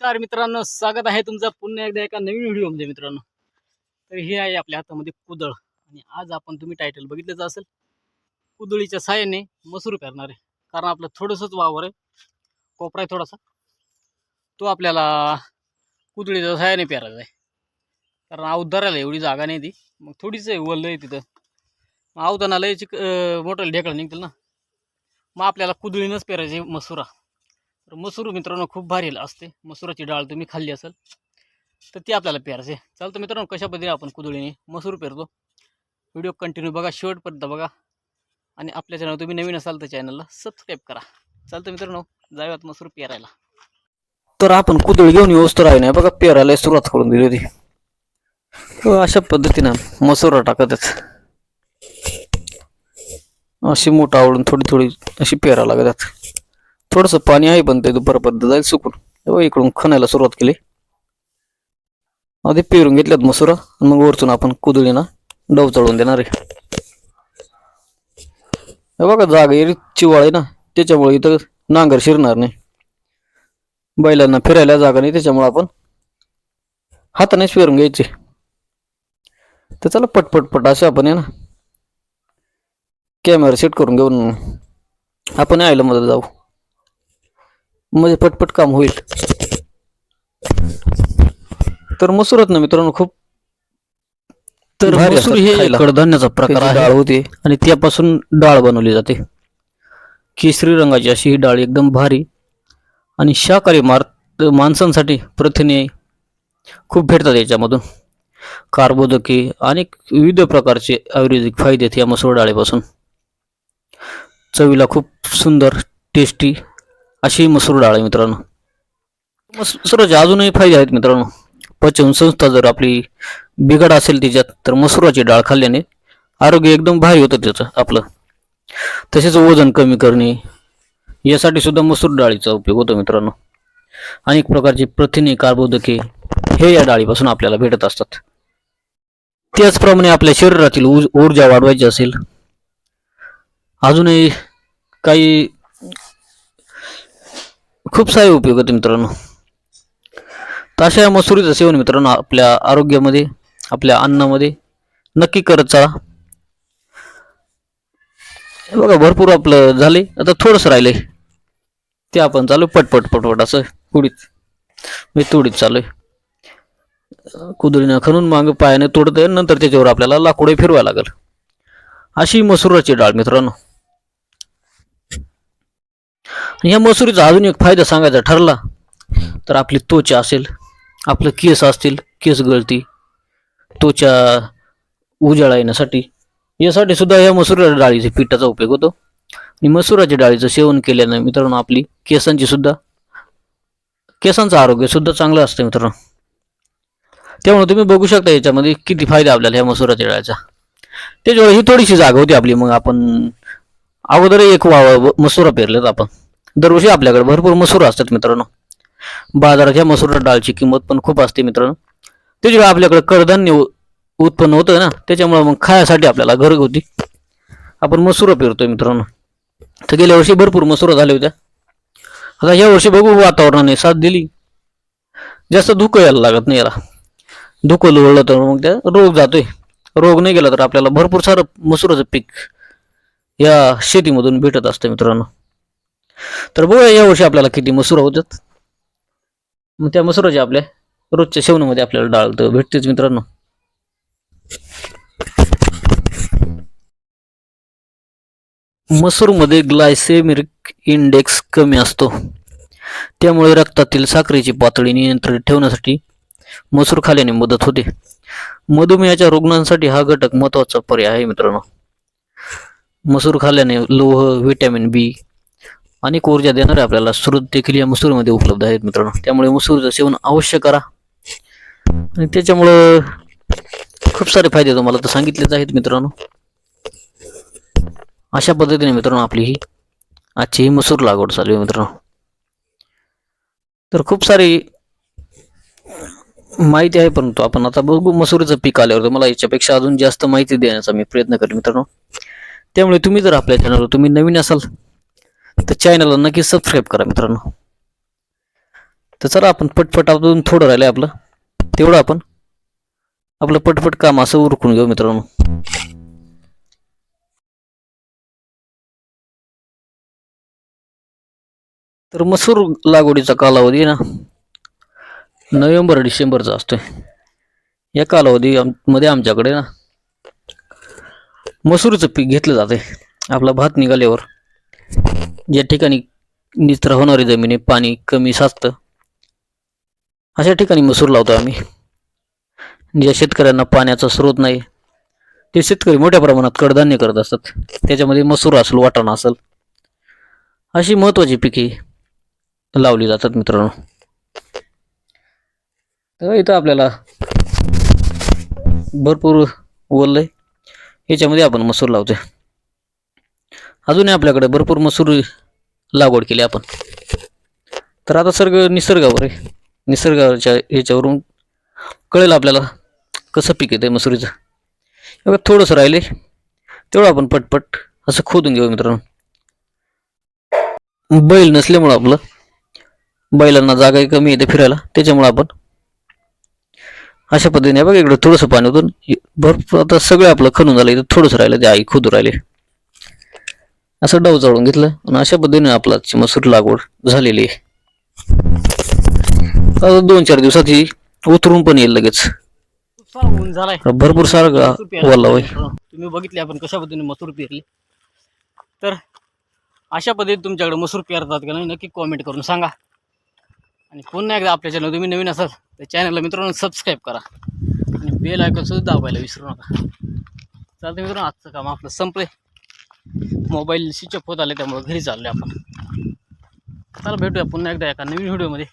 नमस्कार मित्रांनो स्वागत आहे तुमचं पुन्हा एकदा एका नवीन व्हिडिओमध्ये मित्रांनो. तर हे आहे आपल्या हातामध्ये कुदळ. आणि आज आपण तुम्ही टायटल बघितलंच असेल कुदळीच्या साह्याने मसूर करणार आहे. कारण आपलं थोडंसंच वावर आहे. कोपरा आहे थोडासा. तो आपल्याला कुदळीच्या साह्याने पेरायचा आहे कारण अवधाराला एवढी जागा नाही ती. मग थोडीच आहे वल्ल आहे तिथं. मग अवधाना लय चिक मोठं ढेकळं निघतील ना. मग आपल्याला कुदळीनंच पेरायचे मसुरा. तर मसूर मित्रांनो खूप भारी असते. मसुराची डाळ तुम्ही खाल्ली असेल तर ती आपल्याला पेरायचे चालतं मित्रांनो कशा पद्धतीने आपण कुदळीने मसूर पेरतो? व्हिडिओ कंटिन्यू बघा शेवटपर्यंत बघा. आणि आपल्या चॅनल तुम्ही नवीन असाल तर चॅनलला सबस्क्राईब करा. चालतं मित्रांनो जाऊयात मसूर पेरायला. तर आपण कुदळी घेऊन व्यवस्थित तर नाही बघा पेरायला सुरुवात करून दिली होती. हो, अशा पद्धतीनं मसूर टाकतच अशी मोठं आवडून थोडी थोडी अशी पेरा लागतात थोडंसं पाणी आहे पण ते दुपारपर्यंत जाईल सुकून. इकडून खणायला सुरुवात केली. आधी पेरून घेतल्यात मसुरा मग वरतून आपण कुदळीना डव चढवून देणार आहे. बघा जागा एरी चिवाळ आहे ना त्याच्यामुळे इथं नांगर शिरणार नाही. बैलांना फिरायला जागा नाही त्याच्यामुळे आपण हातानेच पेरून घ्यायचे. तर चला पटपट पट असे आपण आहे ना कॅमेरा सेट करून घेऊन आपण यायला मदत जाऊ. म्हणजे पटपट काम होईल. तर मसूरात ना मित्रांनो खूप तर भारी मसूर असतात हे खायला. कडधान्याचा प्रकार त्याची आहे. डाळ होते. आणि त्यापासून डाळ बनवली जाते. केसरी रंगाची अशी ही डाळ एकदम भारी. आणि शाकाहारी मार माणसांसाठी प्रथिने खूप भेटतात याच्यामधून. कार्बोदके अनेक विविध प्रकारचे आयुर्वेदिक फायदे आहेत या मसूर डाळीपासून. चवीला खूप सुंदर टेस्टी अशी मसूर डाळ आहे मित्रांनो. मसुराचे अजूनही फायदे आहेत मित्रांनो. पचन संस्था जर आपली बिघड असेल तिच्यात तर मसुराची डाळ खाल्ल्याने आरोग्य एकदम भारी होतं त्याचं आपलं. तसेच वजन कमी करणे यासाठी सुद्धा मसूर डाळीचा उपयोग होतो मित्रांनो. अनेक प्रकारचे प्रथिने कार्बोदके हे या डाळीपासून आपल्याला भेटत असतात. त्याचप्रमाणे आपल्या शरीरातील ऊर्जा वाढवायची असेल अजूनही काही खूप सारे उपयोग आहेत मित्रांनो. तर अशा मसुरीचं सेवन मित्रांनो आपल्या आरोग्यामध्ये आपल्या अन्नामध्ये. नक्की करत चला. बघा भरपूर आपलं झाले आता थोडंसं राहिलंय. ते आपण चालू पटपट पटपट असं उडीत. मी तुडीत चालू आहे कुदळीनं खणून मागं पायाने तोडत आहे नंतर त्याच्यावर आपल्याला लाकडे फिरवायला लागेल. अशी मसुराची डाळ मित्रांनो. आणि या मसुरीचा अजून एक फायदा सांगायचा ठरला तर आपली त्वचा असेल आपलं केस असतील केस गळती त्वचा उजाळा येण्यासाठी यासाठी सुद्धा या मसुरा डाळीच्या पिठाचा उपयोग होतो. आणि मसुराच्या डाळीचं सेवन केल्यानं मित्रांनो आपली केसांची सुद्धा केसांचं आरोग्य सुद्धा चांगलं असतं मित्रांनो. त्यामुळे तुम्ही बघू शकता याच्यामध्ये किती फायदा आपल्याला ह्या मसुराच्या डाळीचा. त्याच्यामुळे ही थोडीशी जागा होती आपली मग आपण अगोदरही एक वाव मसुरा पेरलेत आपण. दरवर्षी आपल्याकडे भरपूर मसूर असतात मित्रांनो. बाजाराच्या मसूर डाळची किंमत पण खूप असते मित्रांनो. त्याच्यामुळे आपल्याकडे कडधान्य उत्पन्न होतं ना त्याच्यामुळे मग खायासाठी आपल्याला घरगुती आपण मसूर पेरतोय मित्रांनो. तर गेल्या वर्षी भरपूर मसूर झाल्या होत्या. आता या वर्षी बघू वातावरणाने साथ दिली. जास्त धुकं यायला लागत नाही याला. धुकं लोळलं तर मग त्या रोग जातोय. रोग नाही गेला तर आपल्याला भरपूर सारं मसुराचं पीक या शेतीमधून भेटत असतं मित्रांनो. तर बघूया यावर्षी आपल्याला किती मसूर होतात मग त्या मसुराची आपल्या रोजच्या सेवनामध्ये आपल्याला डाळ तर भेटतेच मित्रांनो. मसूरमध्ये ग्लायसेमिक इंडेक्स कमी असतो. त्यामुळे रक्तातील साखरेची पातळी नियंत्रित ठेवण्यासाठी मसूर खाल्याने मदत होते. मधुमेहाच्या रुग्णांसाठी हा घटक महत्त्वाचा पर्याय आहे मित्रांनो. मसूर खाल्ल्याने लोह व्हिटॅमिन बी अनेक ऊर्जा देणारे आपल्याला स्रोत देखील या मसूरमध्ये उपलब्ध आहेत मित्रांनो. त्यामुळे मसूरचं सेवन अवश्य करा. आणि त्याच्यामुळं खूप सारे फायदे तुम्हाला तर सांगितलेच आहेत मित्रांनो. अशा पद्धतीने मित्रांनो आपली ही आजची ही मसूर लागवड चालू आहे मित्रांनो. तर खूप सारी माहिती आहे परंतु आपण आता बघू मसुरीचं पीक आल्यावर. मला याच्यापेक्षा अजून जास्त माहिती देण्याचा मी प्रयत्न करेन मित्रांनो. त्यामुळे तुम्ही जर आपल्या चॅनलवर तुम्ही नवीन असाल तर चॅनलला नक्की सबस्क्राईब करा मित्रांनो. तर चला आपण पटपट अजून थोडं राहिलं आपलं. तेवढं आपण आपलं पटपट काम असं उरकून घेऊ मित्रांनो. तर मसूर लागवडीचा कालावधी ना नोव्हेंबर डिसेंबरचा असतोय. या कालावधी मध्ये आमच्याकडे ना मसूरचं पीक घेतलं जाते आपला भात निघाल्यावर. ज्या ठिकाणी निचरा होणारी जमिनी पाणी कमी साचतं अशा ठिकाणी मसूर लावतो आम्ही. ज्या शेतकऱ्यांना पाण्याचा स्रोत नाही ते शेतकरी मोठ्या प्रमाणात कडधान्य करत असतात. त्याच्यामध्ये मसूर असेल वाटाणा असेल अशी महत्त्वाची पिके लावली जातात मित्रांनो. तर इथं आपल्याला भरपूर ओललंय याच्यामध्ये आपण मसूर लावतोय. अजूनही आपल्याकडे भरपूर मसूर लागवड केली आपण. तर आता सर्ग निसर्गावर आहे. निसर्गाच्या ह्याच्यावरून कळेल आपल्याला कसं पीक येतं मसुरीचं. एवढं थोडंसं राहिले. तेवढं आपण पटपट असं खोदून घेऊ मित्रांनो. बैल नसल्यामुळं आपलं बैलांना जागाही कमी येते फिरायला. त्याच्यामुळं आपण अशा पद्धतीने बघा इकडं थोडंसं पाणी होतं. भरपूर आता सगळं आपलं खणून झालं. इथं थोडंसं राहिलं ते आई खोदू राहिले. असं डाव चाळून घेतलं आणि अशा पद्धतीने आपला मसूर लागवड झालेली आहे. आता दोन चार दिवसात ही उतरून पण येईल लगेच. ऊन झालाय. भरपूर सारखा होय. तुम्ही बघितले आपण कशा पद्धतीने मसूर पेरली. तर अशा पद्धतीने तुमच्याकडे मसूर पेरतात का नाही नक्की कॉमेंट करून सांगा. आणि पुन्हा एकदा आपल्या चॅनल तुम्ही नवीन असाल तर चॅनलला मित्रांनो सबस्क्राईब करा. आणि बेल आयकॉन सुद्धा दाबायला विसरू नका. चालतं मित्रांनो आजचं काम आपलं संपलंय. मोबाईल स्विच ऑफ होत आले त्यामुळे घरी चालले आपण. चला भेटूया पुन्हा एकदा एका नवीन व्हिडिओमध्ये.